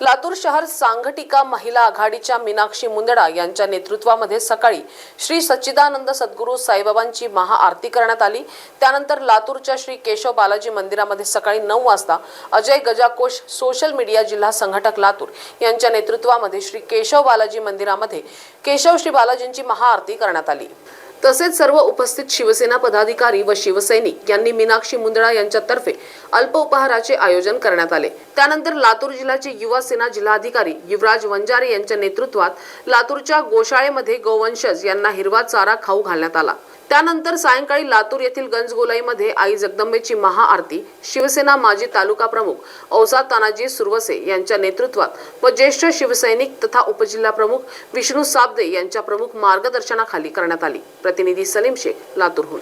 लातूर शहर सांघटिका महिला आघाडीच्या मीनाक्षी मुंदडा यांच्या नेतृत्वामध्ये सकाळी श्री सच्चिदानंद सद्गुरू साईबाबांची महाआरती करण्यात आली. त्यानंतर लातूरच्या श्री केशव बालाजी मंदिरामध्ये सकाळी नऊ वाजता अजय गजाकोश सोशल मीडिया जिल्हा संघटक लातूर यांच्या नेतृत्वामध्ये श्री केशव बालाजी मंदिरामध्ये केशव श्री बालाजींची महाआरती करण्यात आली. तसेच सर्व उपस्थित शिवसेना पदाधिकारी व शिवसैनिक यांनी मीनाक्षी मुंदडा यांच्यातर्फे अल्प उपहाराचे आयोजन करण्यात आले. त्यानंतर लातूर जिल्ह्याचे युवा सेना जिल्हाधिकारी युवराज वंजारे यांच्या नेतृत्वात लातूरच्या गोशाळेमध्ये गोवंशज यांना हिरवा चारा खाऊ घालण्यात आला. त्यानंतर सायंकाळी लातूर येथील गंजगोलाईमध्ये आई जगदंबेची महाआरती शिवसेना माजी तालुका प्रमुख औसा तानाजी सुरवसे यांच्या नेतृत्वात व ज्येष्ठ शिवसैनिक तथा उपजिल्हा प्रमुख विष्णू साबदे यांच्या प्रमुख मार्गदर्शनाखाली करण्यात आली. प्रतिनिधी सलीम शेख लातूरहून.